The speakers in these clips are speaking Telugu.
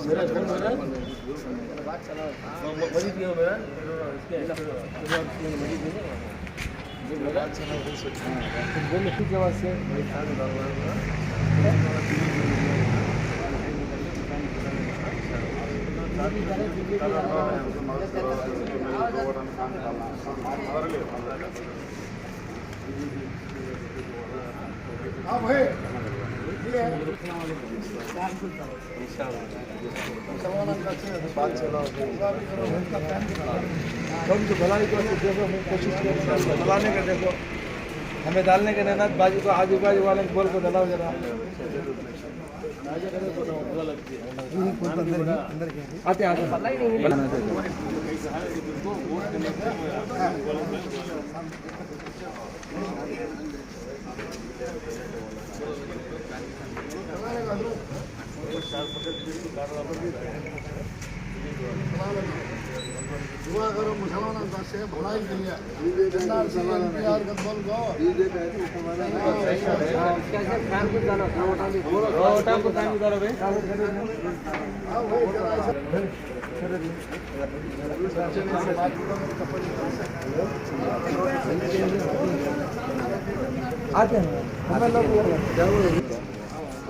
मेरा घर मेरा मजीद क्यों मेरा फुटबॉल में कुछ आवाज़ से अब है कम भलाई को देखो हम कोशिश का देखो हमें डालने का नहीं बाजू को आजू बाजू वाले बोल को डलाओ जरा आते आते करो मुसलमानों का से भलाई के आते हैं हमें लोग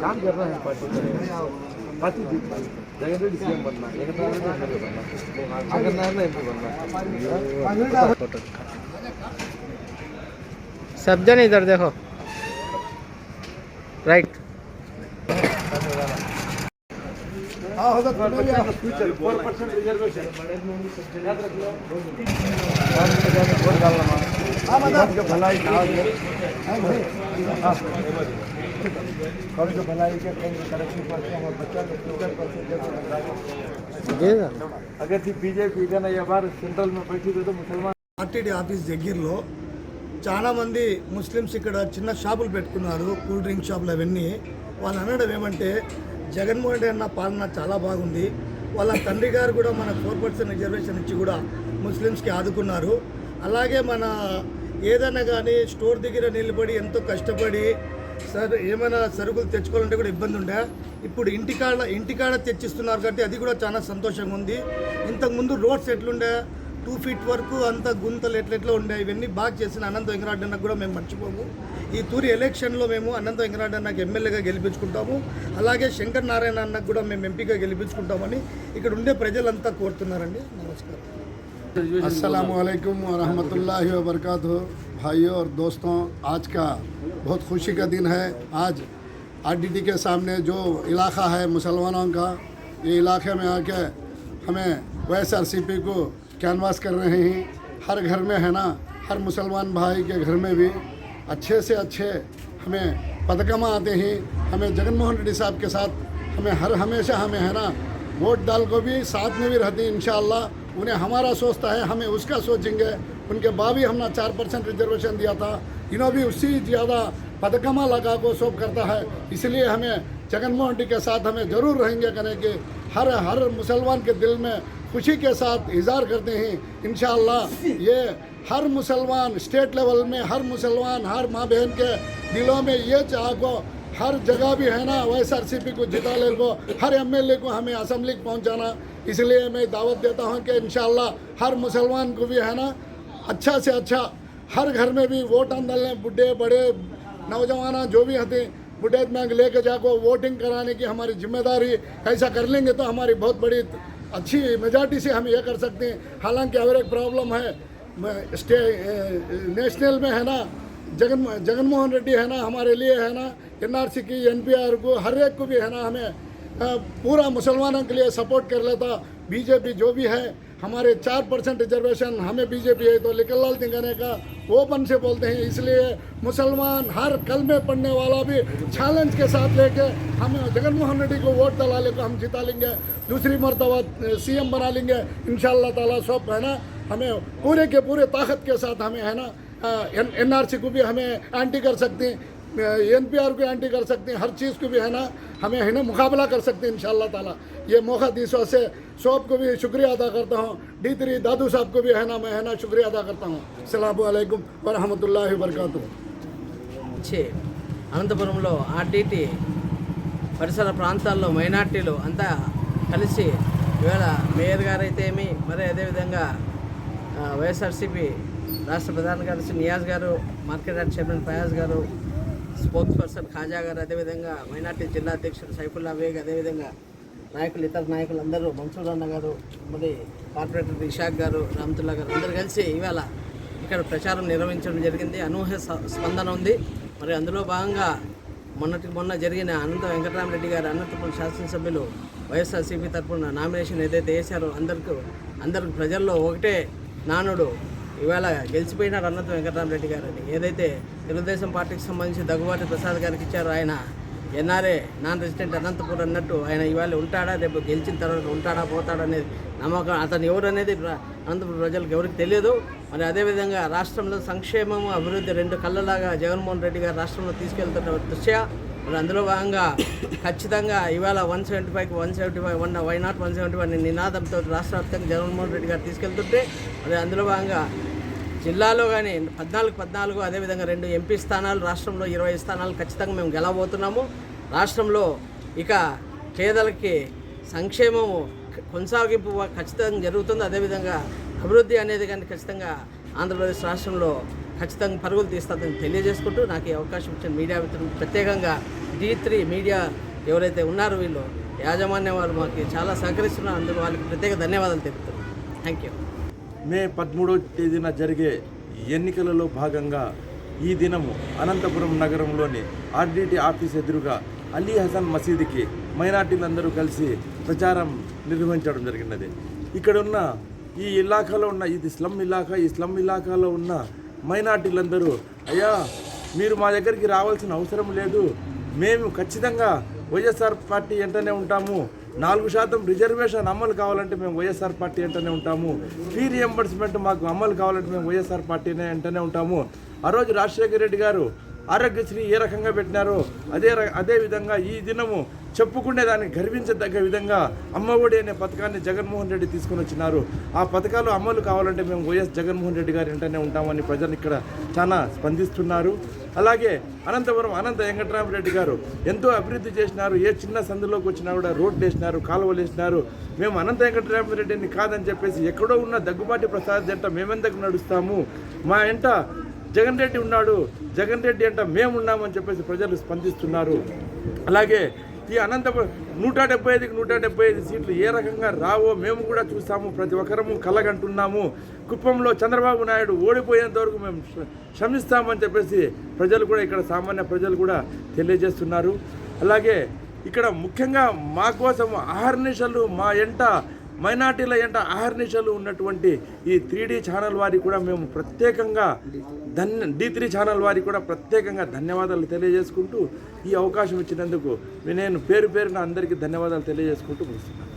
काम कर रहे हैं पार्टी पार्टी जीत जगह सीएम बनना एक बार बनना अगर ना नारायण एम बनना सब जन इधर देखो। डालना हाँ बता कौन के भलाई का हाँ भाई कौन के भलाई के कौन के करप्शन पर हमारे बच्चा के फ्यूचर पर से जैसे ये ना अगर थी बीजेपी का ना ये बार सेंट्रल में बैठी थी तो मुसलमान ఆర్టీడీ ఆఫీస్ దగ్గరలో చాలా మంది ముస్లిమ్స్ ఇక్కడ చిన్న షాపులు పెట్టుకున్నారు కూల్ డ్రింక్ షాపులు అవన్నీ వాళ్ళు అనడం ఏమంటే జగన్మోహన్ రెడ్డి అన్న పాలన చాలా బాగుంది. వాళ్ళ తండ్రి గారు కూడా మన ఫోర్ పర్సెంట్ రిజర్వేషన్ ఇచ్చి కూడా ముస్లిమ్స్కి ఆదుకున్నారు. అలాగే మన ఏదైనా కానీ స్టోర్ దగ్గర నిలబడి ఎంతో కష్టపడి సార్ ఏమైనా సరుకులు తెచ్చుకోవాలంటే కూడా ఇబ్బంది ఉండే. ఇప్పుడు ఇంటికాడ ఇంటికాడ తెచ్చిస్తున్నారు కాబట్టి అది కూడా చాలా సంతోషంగా ఉంది. ఇంతకుముందు రోడ్స్ ఎట్లుండే? టూ ఫీట్ వరకు అంత గుంతలు ఎట్లెట్లా ఉండే ఇవన్నీ బాగా చేసిన అనంత వెంకరాడ్ అన్నకు కూడా మేము మర్చిపోము ఈ తూరి ఎలక్షన్లో మేము అనంత వెంకరాడ్ అన్నకు ఎమ్మెల్యేగా గెలిపించుకుంటాము అలాగే శంకర్ నారాయణ అన్నకు కూడా మేము ఎంపీగా గెలిపించుకుంటామని ఇక్కడ ఉండే ప్రజలంతా కోరుతున్నారండి నమస్కారం अस्सलाम वालेकुम वरहमतुल्लाहि वबरकातुहू भाइयों और दोस्तों आज का बहुत खुशी का दिन है आज आरडीटी के सामने जो इलाका है मुसलमानों का ये इलाके में आके हमें वाईएसआरसीपी को कैनवास कर रहे हैं। हर घर में है ना, हर मुसलमान भाई के घर में भी अच्छे से अच्छे हमें पदकमा आते हैं। हमें जगनमोहन रेड्डी साहब के साथ हमें हर हमेशा हमें है ना, वोट डाल को भी साथ में भी रहते इंशाअल्लाह उन्हें हमारा सोचता है, हमें उसका सोचेंगे। उनके भी हमने चार परसेंट रिजर्वेशन दिया था। इन्हों भी उससे ज़्यादा पदकमा लगा को सोप करता है। इसलिए हमें जगनमोहन रेड्डी के साथ हमें ज़रूर रहेंगे करें कि। हर हर मुसलमान के दिल में खुशी के साथ इजहार करते हैं। इन ये हर मुसलमान, स्टेट लेवल में हर मुसलमान, हर माँ बहन के दिलों में ये चाह को हर जगह भी है ना वाई आर सी पी को जिता ले को हर एम एल ए को हमें असम्बली पहुँचाना। इसलिए मैं दावत देता हूँ कि इन हर मुसलमान को भी है ना अच्छा से अच्छा हर घर में भी वोट डालने बुढ़े, बड़े, नौजवान, जो भी हते बुढ़े में लेके जाको वोटिंग कराने की हमारी ज़िम्मेदारी, ऐसा कर लेंगे तो हमारी बहुत बड़ी अच्छी मेजॉरिटी से हम ये कर सकते हैं। हालाँकि अगर एक प्रॉब्लम है स्टे नेशनल में है ना, जगन, जगनमोहन रेड्डी है ना हमारे लिए है ना एनआरसी की एनपीआर को, हर एक को भी है ना हमें पूरा मुसलमानों के लिए सपोर्ट कर लेता बीजेपी जो भी है, हमारे चार परसेंट रिजर्वेशन हमें बीजेपी है तो लिखनलाल तिंगाने का ओपन से बोलते हैं, इसलिए मुसलमान हर कल में पढ़ने वाला भी चैलेंज के साथ लेके हम जगनमोहन रेड्डी को वोट दला लेकर हम जिता लेंगे। दूसरी मरतबा सीएम बना लेंगे। इन ताला सब, है ना? हमें पूरे के पूरे ताकत के साथ हमें, है ना? एन आर सी को भी हमें एंटी कर सकते हैं। एन पी आर को एंटी कर सकते हैं हर चीज़ को भी है ना हमें है ना मुकाबला कर सकते हैं इन ताला ये मौका दी सो से सब को भी शुक्रिया अदा करता हूँ डी त्री दादू साहब को भी है ना मैं है ना शुक्रिया अदा करता हूँ सलामकुम वरहमतुल्लाहि वबरकातुहू వచ్చి అనంతపురంలో ఆర్టీటీ పరిసర ప్రాంతాల్లో మైనార్టీలు అంతా కలిసి ఇవాళ మేయర్ గారు అయితే ఏమి మరి అదేవిధంగా ఆ, వైఎస్ఆర్సీపీ రాష్ట్ర ప్రధాన కార్యదర్శి నియాజ్ గారు మార్కెట్ యార్డ్ చైర్మన్ ఫయాజ్ గారు స్పోక్స్ పర్సన్ ఖాజా గారు అదేవిధంగా మైనార్టీ జిల్లా అధ్యక్షుడు సైఫుల్లా వేగ్ అదేవిధంగా నాయకులు ఇతర నాయకులు అందరూ మన్సూర్ అన్న గారు మరి కార్పొరేటర్ ఇషాక్ గారు రామతుల్లా గారు అందరూ కలిసి ఇవాళ ఇక్కడ ప్రచారం నిర్వహించడం జరిగింది. అనూహ్య స- స్పందన ఉంది. మరి అందులో భాగంగా మొన్నటికి మొన్న జరిగిన అనంత వెంకటరామరెడ్డి గారు అనంతపురం శాసనసభ్యులు వైఎస్ఆర్సీపీ తరఫున నామినేషన్ ఏదైతే వేశారో అందరికీ అందరికి ప్రజల్లో ఒకటే నానుడు ఇవాళ గెలిచిపోయినారు అనంత వెంకటరామరెడ్డి గారు ఏదైతే తెలుగుదేశం పార్టీకి సంబంధించి దగ్గుబాటి ప్రసాద్ గారికి ఇచ్చారో ఆయన ఎన్ఆర్ఏ నాన్ రెసిడెంట్ అనంతపూర్ అన్నట్టు ఆయన ఇవాళ ఉంటాడా రేపు గెలిచిన తర్వాత ఉంటాడా పోతాడా అనేది నమ్మకం. అతను ఎవరు అనేది అనంతపురం ప్రజలకు ఎవరికి తెలియదు. మరి అదేవిధంగా రాష్ట్రంలో సంక్షేమము అభివృద్ధి రెండు కళ్ళలాగా జగన్మోహన్ రెడ్డి గారు రాష్ట్రంలో తీసుకెళ్తున్న దృష్ట్యా మరి అందులో భాగంగా ఖచ్చితంగా ఇవాళ వన్ సెవెంటీ ఫైవ్కి one seventy five one why not one seventy five నినాదంతో రాష్ట్ర వ్యాప్తంగా జగన్మోహన్ రెడ్డి గారు తీసుకెళ్తుంటే మరి అందులో భాగంగా జిల్లాలో కానీ పద్నాలుగు పద్నాలుగు అదేవిధంగా రెండు ఎంపీ స్థానాలు రాష్ట్రంలో ఇరవై స్థానాలు ఖచ్చితంగా మేము గెలవబోతున్నాము. రాష్ట్రంలో ఇక పేదలకి సంక్షేమము కొనసాగింపు ఖచ్చితంగా జరుగుతుంది. అదేవిధంగా అభివృద్ధి అనేది కానీ ఖచ్చితంగా ఆంధ్రప్రదేశ్ రాష్ట్రంలో ఖచ్చితంగా పరుగులు తీస్తుందని తెలియజేసుకుంటూ నాకు ఈ అవకాశం ఇచ్చిన మీడియా మిత్రులు ప్రత్యేకంగా డీ త్రీ మీడియా ఎవరైతే ఉన్నారో వీళ్ళు యాజమాన్యం వాళ్ళు మాకు చాలా సహకరిస్తున్నారు. అందులో వాళ్ళకి ప్రత్యేక ధన్యవాదాలు తెలుపుతున్నాను థ్యాంక్ యూ మే పదమూడవ తేదీన జరిగే ఎన్నికలలో భాగంగా ఈ దినము అనంతపురం నగరంలోని ఆర్డీటీ ఆఫీస్ ఎదురుగా అలీ హసన్ మసీదుకి మైనార్టీలందరూ కలిసి ప్రచారం నిర్వహించడం జరిగినది. ఇక్కడున్న ఈ ఇలాకాలో ఉన్న ఇది స్లమ్ ఇలాకా ఈ స్లమ్ ఇలాకాలో ఉన్న మైనార్టీలందరూ అయ్యా మీరు మా దగ్గరికి రావాల్సిన అవసరం లేదు. మేము ఖచ్చితంగా వైఎస్ఆర్ పార్టీ వెంటనే ఉంటాము. నాలుగు శాతం రిజర్వేషన్ అమలు కావాలంటే మేము వైఎస్ఆర్ పార్టీ అంటేనే ఉంటాము. ఫీ రియంబర్స్మెంట్ మాకు అమలు కావాలంటే మేము వైఎస్ఆర్ పార్టీనే అంటేనే ఉంటాము. ఆ రోజు రాజశేఖర రెడ్డి గారు ఆరోగ్యశ్రీ ఏ రకంగా పెట్టినారో అదే ర- అదే విధంగా ఈ దినము చెప్పుకునే దాన్ని గర్వించదగ్గ విధంగా అమ్మఒడి అనే పథకాన్ని జగన్మోహన్ రెడ్డి తీసుకొని వచ్చినారు. ఆ పథకాలు అమలు కావాలంటే మేము వైఎస్ జగన్మోహన్ రెడ్డి గారి వెంటనే ఉంటామని ప్రజలు ఇక్కడ చాలా స్పందిస్తున్నారు. అలాగే అనంతపురం అనంత వెంకటరామరెడ్డి గారు ఎంతో అభివృద్ధి చేసినారు. ఏ చిన్న సందులోకి వచ్చినా కూడా రోడ్లు వేసినారు కాలువలు వేసినారు. మేము అనంత వెంకటరామరెడ్డిని కాదని చెప్పేసి ఎక్కడో ఉన్న దగ్గుబాటి ప్రసాద్ జంట మేమెందుకు నడుస్తాము? మా ఎంట జగన్ రెడ్డి ఉన్నాడు జగన్ రెడ్డి అంట మేము ఉన్నామని చెప్పేసి ప్రజలు స్పందిస్తున్నారు. అలాగే ఈ అనంతపురం నూట డెబ్బై ఐదుకి నూట డెబ్బై ఐదు సీట్లు ఏ రకంగా రావో మేము కూడా చూస్తాము ప్రతి ఒక్కరము కలగంటున్నాము. కుప్పంలో చంద్రబాబు నాయుడు ఓడిపోయేంత వరకు మేము క్షమిస్తామని శ్రమిస్తామని చెప్పేసి ప్రజలు కూడా ఇక్కడ సామాన్య ప్రజలు కూడా తెలియజేస్తున్నారు. అలాగే ఇక్కడ ముఖ్యంగా మా కోసం అహర్నిశలు మా ఎంట మైనార్టీల ఎంట ఆహర్నిశలు ఉన్నటువంటి ఈ త్రీ ఛానల్ వారికి కూడా మేము ప్రత్యేకంగా ధన్య డి త్రీ ఛానల్ వారికి కూడా ప్రత్యేకంగా ధన్యవాదాలు తెలియజేసుకుంటూ ఈ అవకాశం ఇచ్చినందుకు నేను పేరు పేరున అందరికీ ధన్యవాదాలు తెలియజేసుకుంటూ ముగిస్తున్నాను.